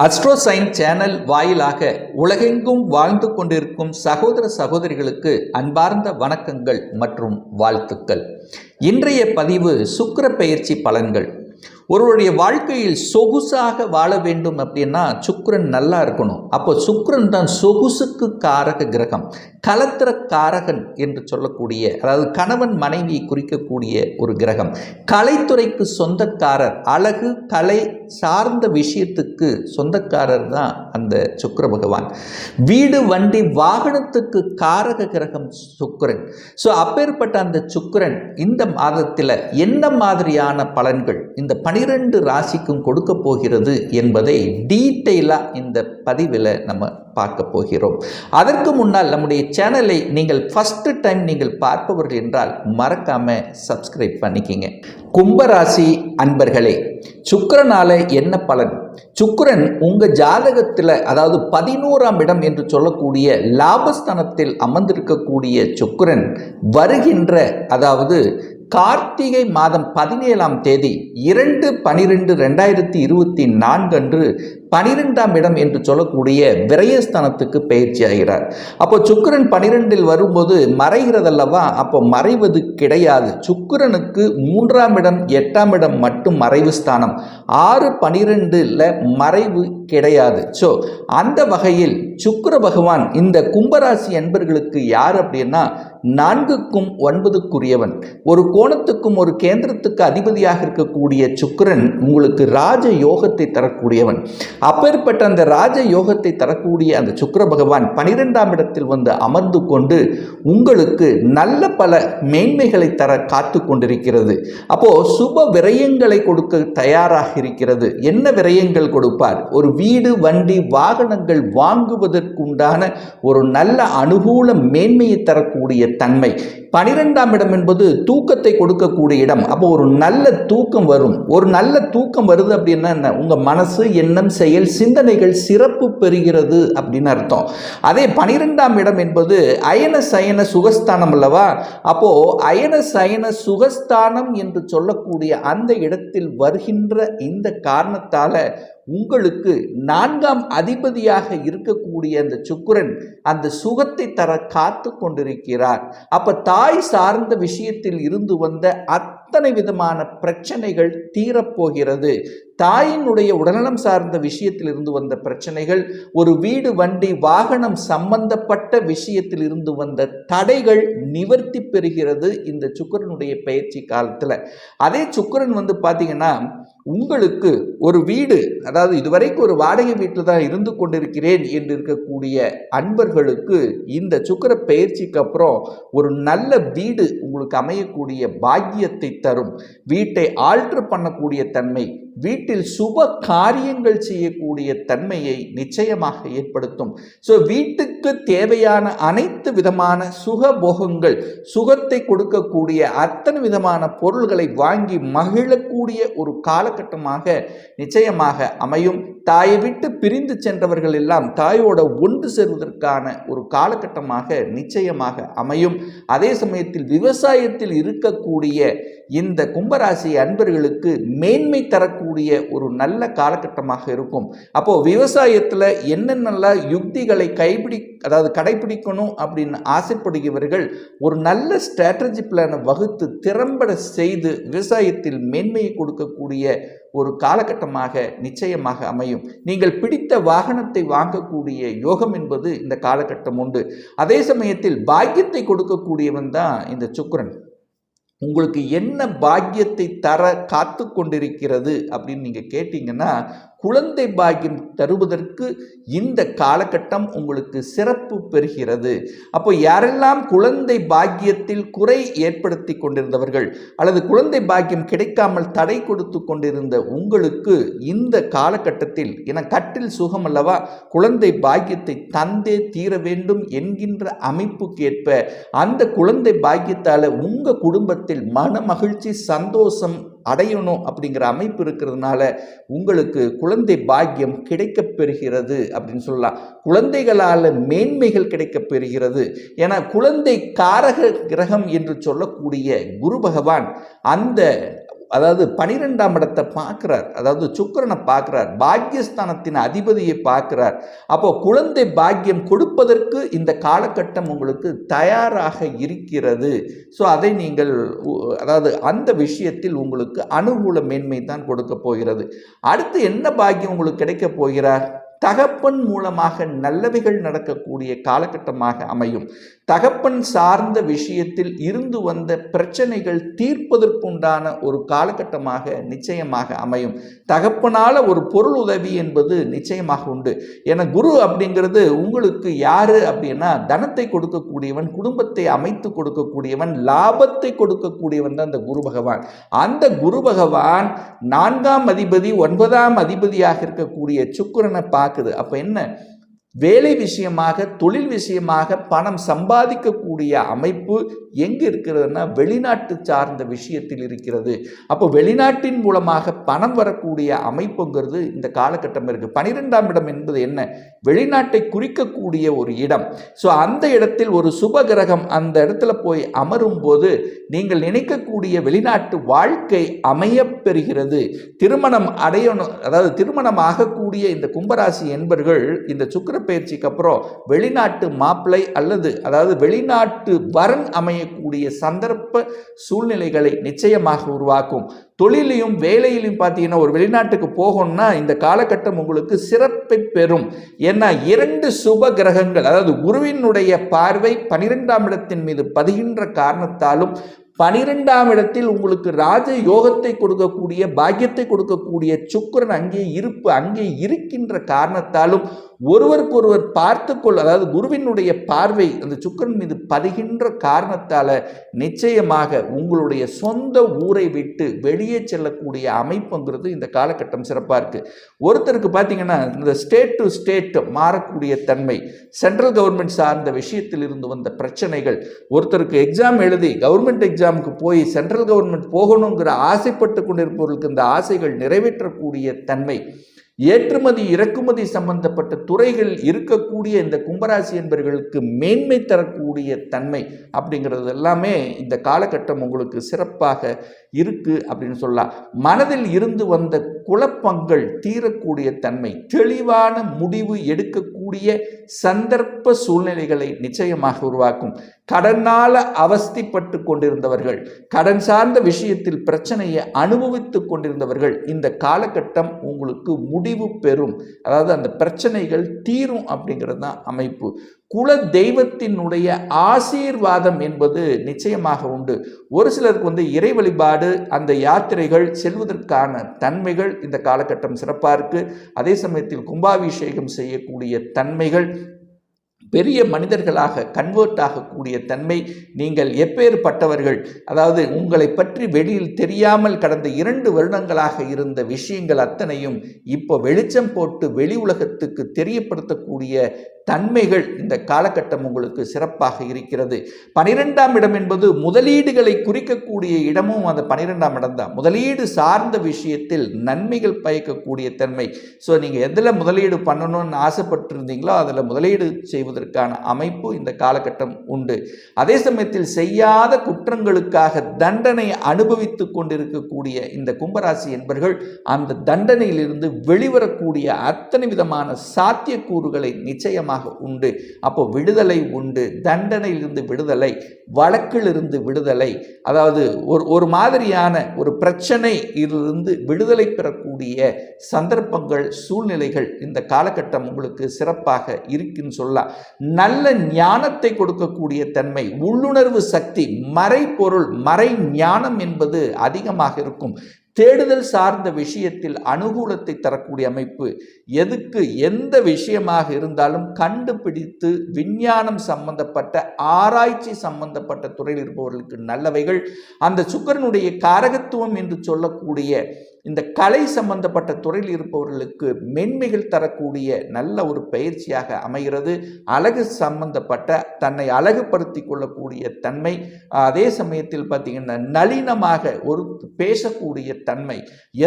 அஸ்ட்ரோசைன் channel வாயிலாக உலகெங்கும் வாழ்ந்து கொண்டிருக்கும் சகோதர சகோதரிகளுக்கு அன்பார்ந்த வணக்கங்கள் மற்றும் வாழ்த்துக்கள். இன்றைய பதிவு சுக்கர பயிற்சி பலன்கள். ஒருவருடைய வாழ்க்கையில் சொகுசாக வாழ வேண்டும் அப்படின்னா சுக்ரன் நல்லா இருக்கணும். அப்போ சுக்ரன் தான் சொகுசுக்கு காரக கிரகம். கலத்திர காரகன் என்று சொல்லக்கூடிய அதாவது கணவன் மனைவி குறிக்கக்கூடிய ஒரு கிரகம். கலைத்துறைக்கு சொந்தக்காரர் அழகு கலை சார்ந்த விஷயத்துக்கு சொந்தக்காரர் தான் அந்த சுக்கிர பகவான். வீடு வண்டி வாகனத்துக்கு காரக கிரகம் சுக்கிரன். ஸோ அப்பேற்பட்ட அந்த சுக்கிரன் இந்த மாதத்தில் என்ன மாதிரியான பலன்கள் இந்த பனிரெண்டு ராசிக்கும் கொடுக்க போகிறது என்பதை டீட்டெயிலாக இந்த பதிவில் நம்ம பார்க்க போகிறோம். அதற்கு முன்னால் நம்முடைய சேனலை நீங்கள் ஃபஸ்ட்டு டைம் நீங்கள் பார்ப்பவர்கள் என்றால் மறக்காமல் சப்ஸ்கிரைப் பண்ணிக்கிங்க. கும்பராசி அன்பர்களே சுக்கிரனால என்ன பலன்? சுக்கரன் உங்கள் ஜாதகத்தில் அதாவது பதினோராம் இடம் என்று சொல்லக்கூடிய லாபஸ்தானத்தில் அமர்ந்திருக்கக்கூடிய சுக்கரன் வருகின்ற அதாவது கார்த்திகை மாதம் பதினேழாம் தேதி இரண்டு பனிரெண்டு ரெண்டாயிரத்தி இருபத்தி நான்கு அன்று பனிரெண்டாம் இடம் என்று சொல்லக்கூடிய விரயஸ்தானத்துக்கு பயிற்சி ஆகிறார் அப்போ சுக்கிரன் பனிரெண்டில் வரும்போது மறைகிறதல்லவா? அப்போ மறைவது கிடையாது. சுக்கிரனுக்கு மூன்றாம் இடம் எட்டாம் இடம் மட்டும் மறைவு ஸ்தானம். ஆறு பனிரெண்டில் மறைவு கிடையாது. ஸோ அந்த வகையில் சுக்கிர பகவான் இந்த கும்பராசி அன்பர்களுக்கு யார் அப்படின்னா நான்குக்கும் ஒன்பதுக்குரியவன். ஒரு கோணத்துக்கும் ஒரு கேந்திரத்துக்கு அதிபதியாக இருக்கக்கூடிய சுக்கிரன் உங்களுக்கு ராஜ யோகத்தை தரக்கூடியவன். அப்பேற்பட்ட அந்த ராஜ யோகத்தை தரக்கூடிய அந்த சுக்கர பகவான் பனிரெண்டாம் இடத்தில் வந்து அமர்ந்து கொண்டு உங்களுக்கு நல்ல பல மேன்மைகளை தர காத்து கொண்டிருக்கிறது. அப்போ சுப விரயங்களை கொடுக்க தயாராக இருக்கிறது. என்ன விரயங்கள் கொடுப்பார்? ஒரு வீடு வண்டி வாகனங்கள் வாங்குவதற்குண்டான ஒரு நல்ல அனுகூல மேன்மையை தரக்கூடிய தன்மை. பனிரெண்டாம் இடம் என்பது தூக்கத்தை கொடுக்கக்கூடிய இடம். அப்போ ஒரு நல்ல தூக்கம் வரும். ஒரு நல்ல தூக்கம் வருது அப்படின்னா என்ன? உங்கள் மனசு எண்ணம் நிலையில் சிந்தனைகள் சிறப்பு பெறுகிறது அப்படின்னு அர்த்தம். அதே பனிரெண்டாம் இடம் என்பது அயன சயன சுகஸ்தானம் அல்லவா? அப்போ அயன சயன சுகஸ்தானம் என்று சொல்லக்கூடிய அந்த இடத்தில் வருகின்ற இந்த காரணத்தால உங்களுக்கு நான்காம் அதிபதியாக இருக்கக்கூடிய அந்த சுக்கிரன் அந்த சுகத்தை தர காத்து கொண்டிருக்கிறார். அப்ப தாய் சார்ந்த விஷயத்தில் இருந்து வந்த அத்தனை விதமான பிரச்சனைகள் தீரப்போகிறது. தாயினுடைய உடல்நலம் சார்ந்த விஷயத்தில் இருந்து வந்த பிரச்சனைகள் ஒரு வீடு வண்டி வாகனம் சம்பந்தப்பட்ட விஷயத்தில் இருந்து வந்த தடைகள் நிவர்த்தி பெறுகிறது இந்த சுக்கரனுடைய பயிற்சி காலத்தில். அதே சுக்கரன் வந்து பார்த்தீங்கன்னா உங்களுக்கு ஒரு வீடு அதாவது இதுவரைக்கும் ஒரு வாடகை வீட்டில் தான் இருந்து கொண்டிருக்கிறேன் என்று இருக்கக்கூடிய அன்பர்களுக்கு இந்த சுக்கர பயிற்சிக்கு அப்புறம் ஒரு நல்ல வீடு உங்களுக்கு அமையக்கூடிய பாக்கியத்தை தரும். வீட்டை ஆல்ட்ரு பண்ணக்கூடிய தன்மை வீட்டில் சுப காரியங்கள் செய்யக்கூடிய தன்மையை நிச்சயமாக ஏற்படுத்தும். ஸோ வீட்டுக்கு தேவையான அனைத்து விதமான சுகபோகங்கள் சுகத்தை கொடுக்கக்கூடிய அத்தனை விதமான பொருள்களை வாங்கி மகிழக்கூடிய ஒரு காலகட்டமாக நிச்சயமாக அமையும். தாயை விட்டு பிரிந்து சென்றவர்கள் எல்லாம் தாயோட ஒன்று சேர்வதற்கான ஒரு காலகட்டமாக நிச்சயமாக அமையும். அதே சமயத்தில் விவசாயத்தில் இருக்கக்கூடிய இந்த கும்பராசி அன்பர்களுக்கு மேன்மை தரக்கூடிய ஒரு நல்ல காலகட்டமாக இருக்கும். அப்போ விவசாயத்தில் என்னென்னலாம் யுக்திகளை கைப்பிடி அதாவது கடைபிடிக்கணும் அப்படின்னு ஆசைப்படுகிறவர்கள் ஒரு நல்ல ஸ்ட்ராட்டஜி பிளானை வகுத்து திறம்பட செய்து விவசாயத்தில் மேன்மையை கொடுக்கக்கூடிய ஒரு காலகட்டமாக நிச்சயமாக அமையும். நீங்கள் பிடித்த வாகனத்தை வாங்கக்கூடிய யோகம் என்பது இந்த காலகட்டம் உண்டு. அதே சமயத்தில் பாக்கியத்தை கொடுக்கக்கூடியவன் தான் இந்த சுக்கரன். உங்களுக்கு என்ன பாக்கியத்தை தர காத்து கொண்டிருக்கிறது அப்படின்னு நீங்கள் கேட்டிங்கன்னா குழந்தை பாக்கியம் தருவதற்கு இந்த காலகட்டம் உங்களுக்கு சிறப்பு பெறுகிறது. அப்போ யாரெல்லாம் குழந்தை பாக்கியத்தில் குறை ஏற்படுத்தி கொண்டிருந்தவர்கள் அல்லது குழந்தை பாக்கியம் கிடைக்காமல் தடை கொடுத்து கொண்டிருந்த உங்களுக்கு இந்த காலகட்டத்தில் என கட்டில் சுகம் அல்லவா குழந்தை பாக்கியத்தை தந்தே தீர வேண்டும் என்கின்ற அமைப்புக்கேற்ப அந்த குழந்தை பாக்கியத்தால் உங்கள் குடும்பத்தில் மன மகிழ்ச்சி சந்தோஷம் அடையணும் அப்படிங்கிற அமைப்பு இருக்கிறதுனால உங்களுக்கு குழந்தை பாக்கியம் கிடைக்கப் பெறுகிறது அப்படின்னு சொல்லலாம். குழந்தைகளால் மேன்மைகள் கிடைக்கப் பெறுகிறது ஏன்னா குழந்தை காரக கிரகம் என்று சொல்லக்கூடிய குரு பகவான் அந்த அதாவது பனிரெண்டாம் இடத்தை பார்க்குறார். அதாவது சுக்கரனை பார்க்குறார். பாக்கியஸ்தானத்தின் அதிபதியை பார்க்குறார். அப்போ குழந்தை பாக்கியம் கொடுப்பதற்கு இந்த காலகட்டம் உங்களுக்கு தயாராக இருக்கிறது. ஸோ அதை நீங்கள் அதாவது அந்த விஷயத்தில் உங்களுக்கு அனுகூல மேன்மை தான் கொடுக்க போகிறது. அடுத்து என்ன பாக்கியம் உங்களுக்கு கிடைக்க போகிறார்? தகப்பன் மூலமாக நல்லவைகள் நடக்கக்கூடிய காலகட்டமாக அமையும். தகப்பன் சார்ந்த விஷயத்தில் இருந்து வந்த பிரச்சனைகள் தீர்ப்பதற்குண்டான ஒரு காலகட்டமாக நிச்சயமாக அமையும். தகப்பனால் ஒரு பொருள் உதவி என்பது நிச்சயமாக உண்டு. என குரு அப்படிங்கிறது உங்களுக்கு யாரு அப்படின்னா தனத்தை கொடுக்கக்கூடியவன் குடும்பத்தை அமைத்து கொடுக்கக்கூடியவன் லாபத்தை கொடுக்கக்கூடியவன் தான் அந்த குரு பகவான். அந்த குரு பகவான் நான்காம் அதிபதி ஒன்பதாம் அதிபதியாக இருக்கக்கூடிய சுக்கிரனை பார்க்குது அப்போ என்ன? வேலை விஷயமாக தொழில் விஷயமாக பணம் சம்பாதிக்கக்கூடிய அமைப்பு எங்கே இருக்கிறதுனா வெளிநாட்டு சார்ந்த விஷயத்தில் இருக்கிறது. அப்போ வெளிநாட்டின் மூலமாக பணம் வரக்கூடிய அமைப்புங்கிறது இந்த காலகட்டம் இருக்குது பனிரெண்டாம் இடம் என்பது என்ன? வெளிநாட்டை குறிக்கக்கூடிய ஒரு இடம். ஸோ அந்த இடத்தில் ஒரு சுப கிரகம் அந்த இடத்துல போய் அமரும் போது நீங்கள் நினைக்கக்கூடிய வெளிநாட்டு வாழ்க்கை அமையப்பெறுகிறது திருமணம் அடையணும் அதாவது திருமணம் ஆகக்கூடிய இந்த கும்பராசி என்பர்கள் இந்த சுக்கிர உடற்பயிற்சிக்கு அப்புறம் வெளிநாட்டு மாப்பிள்ளை அல்லது அதாவது வெளிநாட்டு வரன் அமையக்கூடிய சந்தர்ப்ப சூழ்நிலைகளை நிச்சயமாக உருவாக்கும். தொழிலையும் வேலையிலையும் பார்த்தீங்கன்னா ஒரு வெளிநாட்டுக்கு போகணும்னா இந்த காலகட்டம் உங்களுக்கு சிறப்பை பெறும். ஏன்னா இரண்டு சுப கிரகங்கள் அதாவது குருவினுடைய பார்வை பனிரெண்டாம் இடத்தின் மீது பதிகின்ற காரணத்தாலும் பனிரெண்டாம் இடத்தில் உங்களுக்கு ராஜ யோகத்தை கொடுக்கக்கூடிய பாக்கியத்தை கொடுக்கக்கூடிய சுக்கிரன் அங்கே இருப்பு அங்கே இருக்கின்ற காரணத்தாலும் ஒருவருக்கொருவர் பார்த்து கொள் அதாவது குருவினுடைய பார்வை அந்த சுக்கரன் மீது பதிகின்ற காரணத்தால் நிச்சயமாக உங்களுடைய சொந்த ஊரை விட்டு வெளியே செல்லக்கூடிய அமைப்புங்கிறது இந்த காலகட்டம் சிறப்பாக இருக்குது ஒருத்தருக்கு பார்த்தீங்கன்னா இந்த ஸ்டேட் டு ஸ்டேட் மாறக்கூடிய தன்மை சென்ட்ரல் கவர்மெண்ட் சார்ந்த விஷயத்தில் இருந்து வந்த பிரச்சனைகள் ஒருத்தருக்கு எக்ஸாம் எழுதி கவர்மெண்ட் எக்ஸாமுக்கு போய் சென்ட்ரல் கவர்மெண்ட் போகணுங்கிற ஆசைப்பட்டு கொண்டிருப்பவர்களுக்கு இந்த ஆசைகள் நிறைவேற்றக்கூடிய தன்மை ஏற்றுமதி இறக்குமதி சம்பந்தப்பட்ட துறைகள் இருக்கக்கூடிய இந்த கும்பராசி என்பவர்களுக்கு மேன்மை தரக்கூடிய தன்மை அப்படிங்கிறது எல்லாமே இந்த காலகட்டம் உங்களுக்கு சிறப்பாக இருக்கு அப்படின்னு சொல்லலாம். மனதில் இருந்து வந்த குழப்பங்கள் தீரக்கூடிய தன்மை தெளிவான முடிவு எடுக்கக்கூடிய சந்தர்ப்ப சூழ்நிலைகளை நிச்சயமாக உருவாக்கும். கடனால் அவஸ்திப்பட்டு கொண்டிருந்தவர்கள் கடன் சார்ந்த விஷயத்தில் பிரச்சனையை அனுபவித்து கொண்டிருந்தவர்கள் இந்த காலகட்டம் உங்களுக்கு முடிவு பெறும். அதாவது அந்த பிரச்சனைகள் தீரும் அப்படிங்கிறது தான் அமைப்பு. குல தெய்வத்தினுடைய ஆசீர்வாதம் என்பது நிச்சயமாக உண்டு. ஒரு சிலருக்கு வந்து இறை வழிபாடு அந்த யாத்திரைகள் செல்வதற்கான தன்மைகள் இந்த காலகட்டம் சிறப்பாக இருக்குது அதே சமயத்தில் கும்பாபிஷேகம் செய்யக்கூடிய தன்மைகள் பெரிய மனிதர்களாக கன்வெர்ட் ஆகக்கூடிய தன்மை நீங்கள் எப்பேற்பட்டவர்கள் அதாவது உங்களை பற்றி வெளியில் தெரியாமல் கடந்த இரண்டு வருடங்களாக இருந்த விஷயங்கள் அத்தனையும் இப்போ வெளிச்சம் போட்டு வெளி உலகத்துக்கு தெரியப்படுத்தக்கூடிய தன்மைகள் இந்த காலகட்டம் உங்களுக்கு சிறப்பாக இருக்கிறது. பனிரெண்டாம் இடம் என்பது முதலீடுகளை குறிக்கக்கூடிய இடமும் அந்த பனிரெண்டாம் இடம் தான். முதலீடு சார்ந்த விஷயத்தில் நன்மைகள் பயக்கக்கூடிய தன்மை. ஸோ நீங்கள் எதில் முதலீடு பண்ணணும்னு ஆசைப்பட்டிருந்தீங்களோ அதில் முதலீடு செய்வதற்கான அமைப்பு இந்த காலகட்டம் உண்டு. அதே சமயத்தில் செய்யாத குற்றங்களுக்காக தண்டனை அனுபவித்து கொண்டிருக்கக்கூடிய இந்த கும்பராசி என்பர்கள் அந்த தண்டனையிலிருந்து வெளிவரக்கூடிய அத்தனை விதமான சாத்தியக்கூறுகளை நிச்சயமாக உண்டு. அப்போ விடுதலை உண்டு. தண்டனையிலிருந்து விடுதலை வழக்கிலிருந்து விடுதலை. அதாவது ஒரு ஒரு மாதிரியான ஒரு பிரச்சனை இருந்து விடுதலை பெறக்கூடிய சந்தர்ப்பங்கள் சூழ்நிலைகள் இந்த காலகட்டம் உங்களுக்கு சிறப்பாக இருக்குன்னு சொல்லலாம். நல்ல ஞானத்தை கொடுக்கக்கூடிய தன்மை உள்ளுணர்வு சக்தி மறைபொருள் மறை ஞானம் என்பது அதிகமாக இருக்கும். தேடுதல் சார்ந்த விஷயத்தில் அனுகூலத்தை தரக்கூடிய அமைப்பு எதுக்கு எந்த விஷயமாக இருந்தாலும் கண்டுபிடித்து விஞ்ஞானம் சம்பந்தப்பட்ட ஆராய்ச்சி சம்பந்தப்பட்ட துறையில் இருப்பவர்களுக்கு நல்லவைகள். அந்த சுக்கரனுடைய காரகத்துவம் என்று சொல்லக்கூடிய இந்த கலை சம்பந்தப்பட்ட துறையில் இருப்பவர்களுக்கு மென்மைகள் தரக்கூடிய நல்ல ஒரு பயிற்சியாக அமைகிறது. அழகு சம்பந்தப்பட்ட தன்னை அழகுபடுத்தி கொள்ளக்கூடிய தன்மை அதே சமயத்தில் பார்த்தீங்கன்னா நளினமாக ஒரு பேசக்கூடிய தன்மை.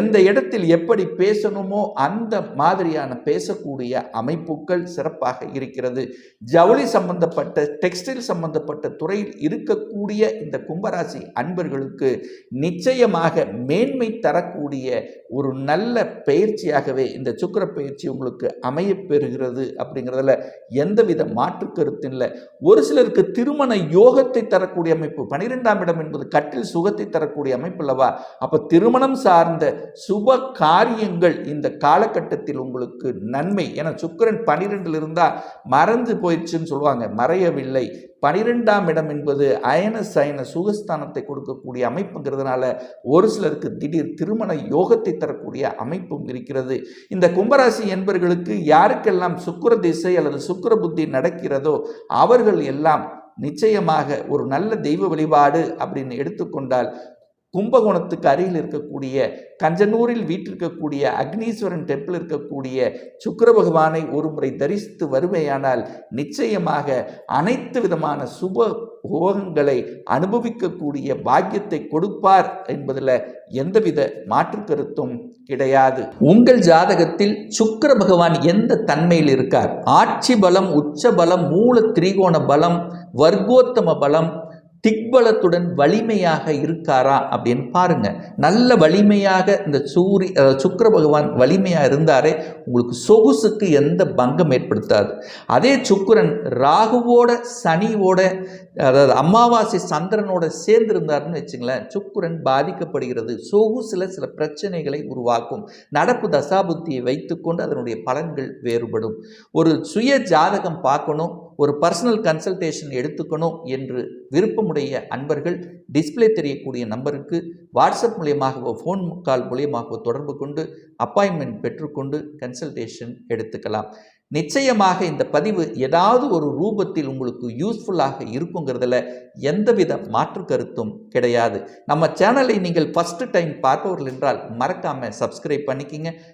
எந்த இடத்தில் எப்படி பேசணுமோ அந்த மாதிரியான பேசக்கூடிய அமைப்புகள் சிறப்பாக இருக்கிறது. ஜவுளி சம்பந்தப்பட்ட டெக்ஸ்டைல் சம்பந்தப்பட்ட துறையில் இருக்கக்கூடிய இந்த கும்பராசி அன்பர்களுக்கு நிச்சயமாக மேன்மை தரக்கூடிய ஒரு நல்ல பயிற்சியாகவே இந்த சுக்கிர பயிற்சி உங்களுக்கு அமைய பெறுகிறது அப்படிங்கிறதுல எந்தவித மாற்று கருத்தும் இல்லை. ஒரு சிலருக்கு திருமண யோகத்தை தரக்கூடிய அமைப்பு பனிரெண்டாம் இடம் என்பது கட்டில் சுகத்தை தரக்கூடிய அமைப்பு அல்லவா? அப்போ திருமணம் சார்ந்த சுப காரியங்கள் இந்த காலகட்டத்தில் உங்களுக்கு நன்மை. ஏன்னா சுக்கிரன் பனிரெண்டில் இருந்தால் மறந்து போயிடுச்சுன்னு சொல்லுவாங்க. மறையவில்லை. பனிரெண்டாம் இடம் என்பது அயன சயன சுகஸ்தானத்தை கொடுக்கக்கூடிய அமைப்புங்கிறதுனால ஒரு சிலருக்கு திடீர் திருமண யோகத்தை தரக்கூடிய அமைப்பும் இருக்கிறது. இந்த கும்பராசி என்பர்களுக்கு யாருக்கெல்லாம் சுக்கிர திசை அல்லது சுக்கிர புத்தி நடக்கிறதோ அவர்கள் எல்லாம் நிச்சயமாக ஒரு நல்ல தெய்வ வழிபாடு அப்படின்னு எடுத்துக்கொண்டால் கும்பகோணத்துக்கு அருகில் இருக்கக்கூடிய கஞ்சனூரில் வீற்றிருக்கக்கூடிய அக்னீஸ்வரன் டெம்பிள் இருக்கக்கூடிய சுக்கர பகவானை ஒரு முறை தரிசித்து வருமையானால் நிச்சயமாக அனைத்து விதமான சுப போகங்களை அனுபவிக்கக்கூடிய பாக்கியத்தை கொடுப்பார் என்பதில் எந்தவித மாற்று கருத்தும் கிடையாது. உங்கள் ஜாதகத்தில் சுக்கர பகவான் எந்த தன்மையில் இருக்கார்? ஆட்சி பலம் உச்ச பலம் மூல திரிகோண பலம் வர்க்கோத்தம பலம் திக்பலத்துடன் வலிமையாக இருக்காரா அப்படின்னு பாருங்க. நல்ல வலிமையாக இந்த சூரி சுக்கர பகவான் வலிமையாக இருந்தாரே உங்களுக்கு சொகுசுக்கு எந்த பங்கம் ஏற்படுத்தாது. அதே சுக்கரன் ராகுவோட சனியோட அதாவது அமாவாசை சந்திரனோட சேர்ந்து இருந்தாருன்னு வச்சுங்களேன் சுக்கிரன் பாதிக்கப்படுகிறது. சொகுசில் சில பிரச்சனைகளை உருவாக்கும். நடப்பு தசாபுத்தியை வைத்துக்கொண்டு அதனுடைய பலன்கள் வேறுபடும். ஒரு சுய ஜாதகம் பார்க்கணும். ஒரு பர்சனல் கன்சல்டேஷன் எடுத்துக்கணும் என்று விருப்பமுடைய அன்பர்கள் டிஸ்ப்ளே தெரியக்கூடிய நம்பருக்கு வாட்ஸ்அப் மூலியமாகவோ ஃபோன் கால் மூலியமாகவோ தொடர்பு கொண்டு அப்பாயின்மெண்ட் பெற்றுக்கொண்டு கன்சல்டேஷன் எடுத்துக்கலாம். நிச்சயமாக இந்த பதிவு ஏதாவது ஒரு ரூபத்தில் உங்களுக்கு யூஸ்ஃபுல்லாக இருக்குங்கிறதுல எந்தவித மாற்று கருத்தும் கிடையாது. நம்ம சேனலை நீங்கள் ஃபஸ்ட்டு டைம் பார்ப்பவர்கள் என்றால் மறக்காமல் சப்ஸ்கிரைப் பண்ணிக்கிங்க.